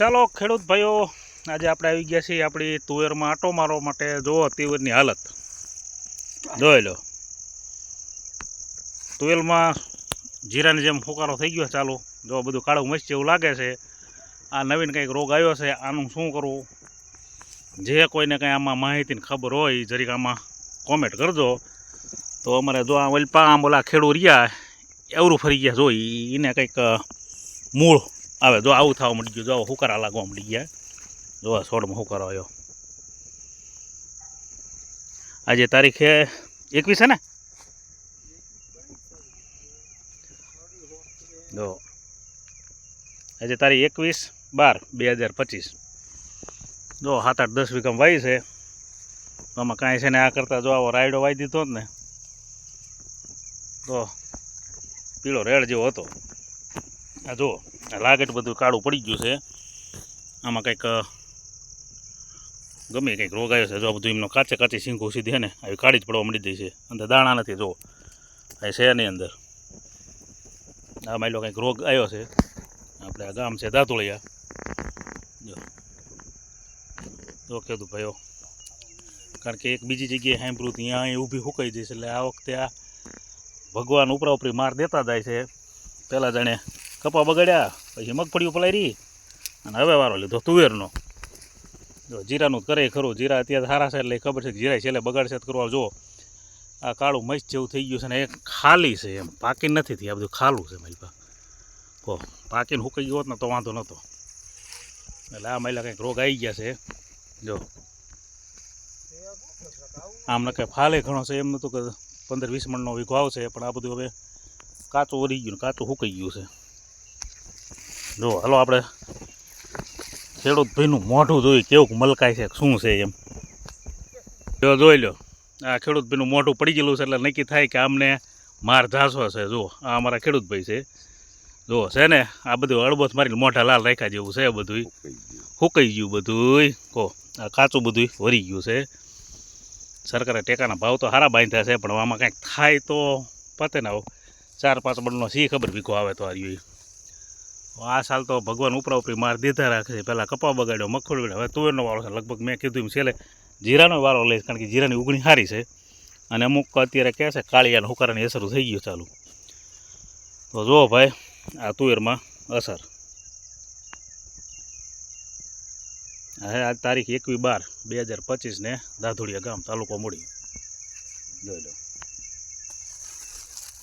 ચાલો ખેડૂત ભાઈઓ, આજે આપણે આવી ગયા છીએ આપણી તુવેરમાં આટો મારવા માટે. જુઓ તુવેરની હાલત. જોઈ લો. તુવેરમાં જીરાની જેમ ફુકારો થઈ ગયો ચાલુ. જો બધું કાળું મસ્ત એવું લાગે છે. આ નવીન કંઈક રોગ આવ્યો છે, આનું શું કરવું? જે કોઈને કંઈ આમાં માહિતીની ખબર હોય જરીક આમાં કોમેન્ટ કરજો. તો અમારે જો આ ઓલપા આમ ઓલા ખેડૂ રહ્યા, એવરું ફરી ગયા. જો એને કંઈક મૂળ આવે, જો આવું થવા મળી ગયું, જો હુકારા લાગવા મળી ગયા. જો સોળમાં હુકારો આવ્યો. આજે તારીખે એકવીસ છે ને? જો. આજે તારીખ એકવીસ બાર બે હજાર પચીસ. જો સાત આઠ દસ વીઘામાં વાવી છે. આમાં કાંઈ છે ને આ કરતાં જો આવો રાયડો વાવી દીધો જ ને. તો પીળો રેડ જેવો હતો. આ જુઓ. લાગેટ બધું કાળું પડી ગયું છે. આમાં કંઈક ગમે કંઈક રોગ આવ્યો છે, જો બધું એમનો કાચે કાચી સિંગો સીધી ને, આવી કાળી જ પડવા મળી જાય છે. અંદર દાણા નથી જો આ છે નહીં અંદર. આ માયલો કંઈક રોગ આવ્યો છે. આપણે આ ગામ છે દાતુળિયા. જો. જો કીધું ભાઈઓ. કારણ કે એક બીજી જગ્યાએ સાંભળ્યું ત્યાં અહીં ઊભી સુકાઈ જઈશ, એટલે આ વખતે આ ભગવાન ઉપરા ઉપરી માર દેતા જાય છે. પહેલાં જાણે કપા બગાડ્યા, પછી મગફળીઓ પલારી અને હવે વારો લીધો તુવેરનો. જો જીરાનું કરે ખરું, જીરા અત્યારે સારા છે એટલે ખબર છે જીરા છેલ્લે બગાડશે તો કરવા. જો આ કાળું મસ્ત જેવું થઈ ગયું છે ને એ ખાલી છે એમ. પાકી નથી થઈ આ બધું ખાલું છે મારી પાસે. કહો પાકીને સુકાઈ ગયો હોત ને તો વાંધો નહોતો એટલે આ મહિલા કંઈક રોગ આવી ગયા છે. જો. આમ ને કંઈ ફાલે ઘણો છે, એમ નહોતું કે પંદર વીસ મણનો વીઘો આવશે, પણ આ બધું હવે કાચું વરી ગયું ને, કાચું સુકાઈ ગયું છે. જો, હાલો આપણે ખેડૂત ભાઈનું મોઢું જોઈ કેવું મલકાય છે, શું છે એમ. જો, જોઈ લો આ ખેડૂત ભાઈનું મોઢું પડી ગયેલું છે, એટલે નક્કી થાય કે આમને માર ઝાસો છે જો આ અમારા ખેડૂત ભાઈ છે. જો છે ને, આ બધું અડબોથ મારીને મોઢા લાલ રાખ્યા જેવું છે બધું હુકાઈ ગયું બધું કહો આ કાચું બધું વરી ગયું છે. સરકારે ટેકાના ભાવ તો સારા બાંધ્યા છે, પણ આમાં કંઈક થાય તો પતે ને આવું. ચાર પાંચ બળનો સી ખબર ભીખો આવે તો આ ઈ. આ સાલ તો ભગવાન ઉપરા ઉપરી માર દીધા રાખે છે. પહેલાં કપા બગાડ્યો, મગફળી હવે તુવેરનો વાળો છે. લગભગ મેં કીધું એમ છેલ્લે જીરાનો વાળો લઈશ, કારણ કે જીરાની ઉગણી સારી છે. અને અમુક અત્યારે કહે છે, કાળિયાને હુકારાની અસર થઈ ગયું ચાલુ. તો જુઓ ભાઈ, આ તુવેરમાં અસર. હવે આજ તારીખ એકવી બાર બે હજાર પચીસને દાધુડિયા ગામ તાલુકો મૂડી. જોઈ લો.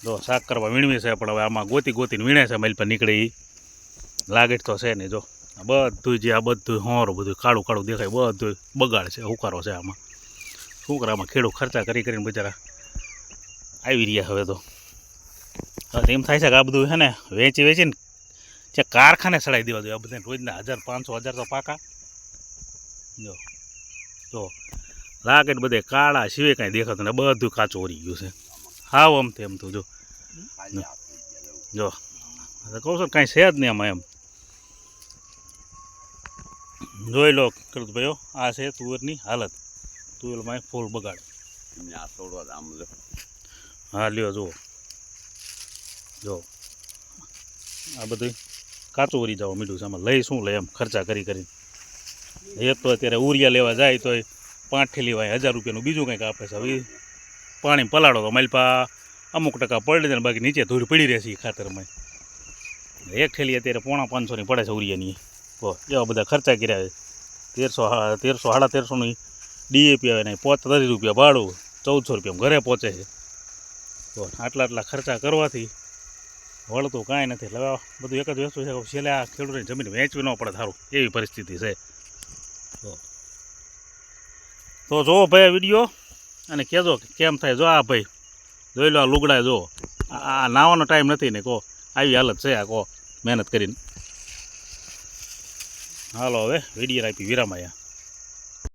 જો શાક કરવા વીણવી છે, પણ હવે આમાં ગોતી ગોતીને વીણે છે મહિલ પર નીકળે લાગેટ તો છે નહીં જો. આ બધું જે આ બધું હોરો બધું કાળું કાળું દેખાય બધું બગાડ છે હુકારો છે આમાં. છોકરામાં ખેડૂત ખર્ચા કરી કરીને બિચારા આવી રહ્યા હવે તો. હવે એમ થાય છે કે આ બધું છે ને વેચી વેચીને જે કારખાને ચડાવી દેવા જોઈએ. આ બધાને રોજના હજાર પાંચસો હજાર તો પાકા. જો જો. લાગેટ બધે કાળા સિવાય કાંઈ દેખાતું ને બધું કાચું ઓરી ગયું છે. હાવ આમ તેમ તો જો. જો. કહું છું કાંઈ છે જ નહીં આમાં એમ. જોઈ લો કૃત ભાઈઓ આ છે તુવેરની હાલત. તુવેરમાં ફૂલ બગાડ. હા લ્યો જુઓ. જો આ બધું કાચું વરી જવા મીઠું છે. આમાં લઈ શું લઈ એમ ખર્ચા કરી કરીને. એક તો અત્યારે ઉરિયા લેવા જાય તો પાંચ ઠેલી વાય હજાર રૂપિયાનું બીજું કંઈક આપે છે. હવે પાણી પલાળો તો માલપા અમુક ટકા પડી જાય બાકી નીચે ધૂળ પડી રહેશે એ ખાતરમાં. એક ઠેલી અત્યારે પોણા પાંચસોની પડે છે ઉરિયાની. તો એવા બધા ખર્ચા કર્યા તેરસો તેરસો સાડા તેરસોની ડીએપી આવે ને પોતરી રૂપિયા ભાડું, ચૌદસો રૂપિયા ઘરે પહોંચે છે. તો આટલા આટલા ખર્ચા કરવાથી વળતું કાંઈ નથી. એટલે બધું એક જ વસ્તુ છે છેલ્લે આ ખેડૂતની જમીન વેચવી ન પડે સારું, એવી પરિસ્થિતિ છે. તો જો ભાઈ વીડિયો, અને કહેજો કેમ થાય, જો આ ભાઈ જોઈ લો આ લુગડા જો, આ નાવાનો ટાઈમ નથી ને કહો આવી હાલત છે આ કહો મહેનત કરીને. હાલો હવે વીડિયો આપી વિરામ આયા.